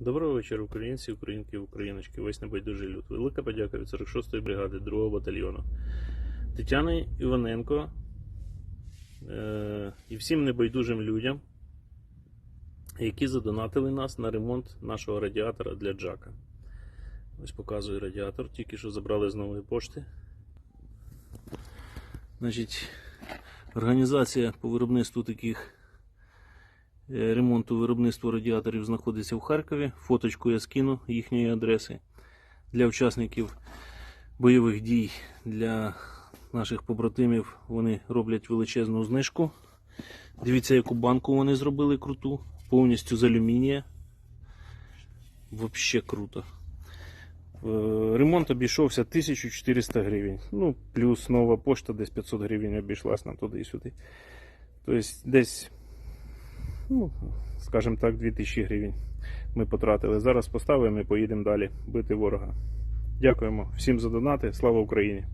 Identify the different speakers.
Speaker 1: Доброго вечора, українці, українки, україночки, весь небайдужий люд. Велика подяка від 46-ї бригади 2-го батальйону. Тетяни Іваненко е- і всім небайдужим людям, які задонатили нас на ремонт нашого радіатора для Джака. Ось показую радіатор, тільки що забрали з нової пошти. Значить, організація по виробництву таких ремонту виробництва радіаторів знаходиться в Харкові. Фоточку я скину їхньої адреси для учасників бойових дій для наших побратимів. Вони роблять величезну знижку. Дивіться, яку банку вони зробили круту, повністю з алюмінія. Взагалі круто. Е, Ремонт обійшовся 1400 гривень. Ну, плюс нова пошта десь 500 гривень обійшлась нам туди і сюди. Тобто десь ну, скажімо так, 2000 гривень ми потратили. Зараз поставимо і поїдемо далі бити ворога. Дякуємо всім за донати. Слава Україні!